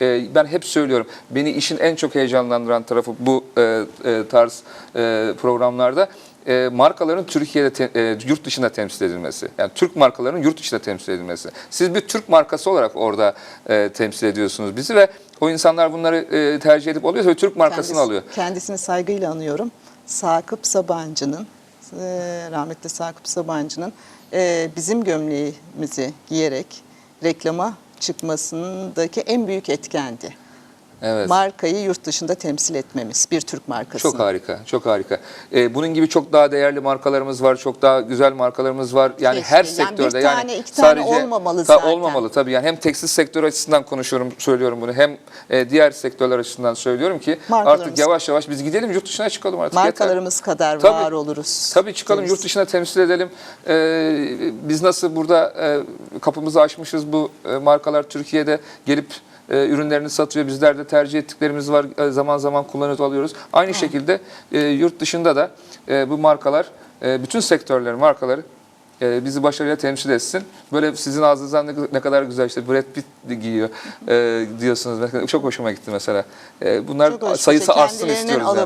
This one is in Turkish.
e, ben hep söylüyorum. Beni işin en çok heyecanlandıran tarafı bu e, e, tarz e, programlarda e, markaların Türkiye'de te- e, yurt dışında temsil edilmesi. Yani Türk markalarının yurt dışında temsil edilmesi. Siz bir Türk markası olarak orada e, temsil ediyorsunuz bizi ve o insanlar bunları e, tercih edip alıyor ve Türk markasını Kendisi- alıyor. Kendisini saygıyla anıyorum. Sakıp Sabancı'nın, e, rahmetli Sakıp Sabancı'nın e, bizim gömleğimizi giyerek reklama çıkmasındaki en büyük etkendi. Evet. Markayı yurt dışında temsil etmemiz, bir Türk markasını. Çok harika, çok harika. Ee, bunun gibi çok daha değerli markalarımız var, çok daha güzel markalarımız var. Yani Keşke. her Yani sektörde bir yani tane, iki tane olmamalı Ta- zaten. Olmamalı tabii. Yani hem tekstil sektörü açısından konuşuyorum, söylüyorum bunu. Hem e, diğer sektörler açısından söylüyorum ki artık yavaş yavaş biz gidelim yurt dışına çıkalım artık. yeter. Markalarımız kadar Tabii. var oluruz. Tabii çıkalım deriz. yurt dışına temsil edelim. Ee, biz nasıl burada e, kapımızı açmışız bu e, markalar Türkiye'de gelip e, ürünlerini satıyor. Bizler de tercih ettiklerimiz var. E, zaman zaman kullanıp alıyoruz. Aynı şekilde e, yurt dışında da e, bu markalar, e, bütün sektörlerin markaları e, bizi başarıyla temsil etsin. Böyle sizin ağzınızdan ne, ne kadar güzel işte Brad Pitt giyiyor e, diyorsunuz. Çok hoşuma gitti mesela. E, bunlar sayısı artsın istiyoruz. yani.